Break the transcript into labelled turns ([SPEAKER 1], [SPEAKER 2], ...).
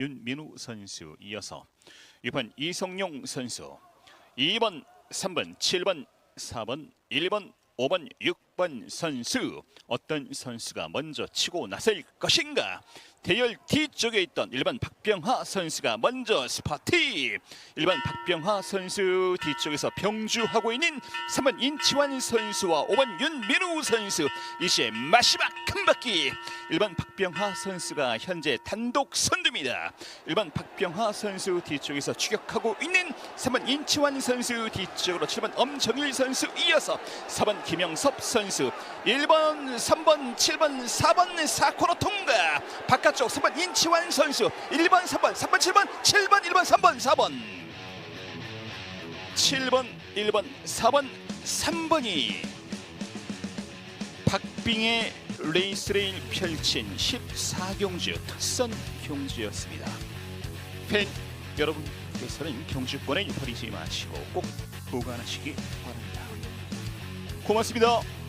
[SPEAKER 1] 윤민우 선수 이어서 6번 이성용 선수 2번 3번 7번 4번 1번 5번 6번 선수 어떤 선수가 먼저 치고 나설 것인가? 대열 뒤쪽에 있던 1번 박병하 선수가 먼저 스파트 1번 박병하 선수 뒤쪽에서 병주하고 있는 3번 인치환 선수와 5번 윤민우 선수. 이시의 마지막 한 바퀴 1번 박병하 선수가 현재 단독 선두입니다. 1번 박병하 선수 뒤쪽에서 추격하고 있는 3번 인치환 선수 뒤쪽으로 7번 엄정일 선수 이어서 4번 김영섭 선수 1번 3번 7번 4번 4코너 통과. 바깥쪽 3번 인치환 선수 1번 3번 3번 7번 7번 1번 3번 4번. 7번 1번 4번 3번이 박빙의 레이스레일 펼친 14경주 특선 경주였습니다. 팬 여러분께서는 경주권에 버리지 마시고 꼭 보관하시기 바랍니다. 고맙습니다.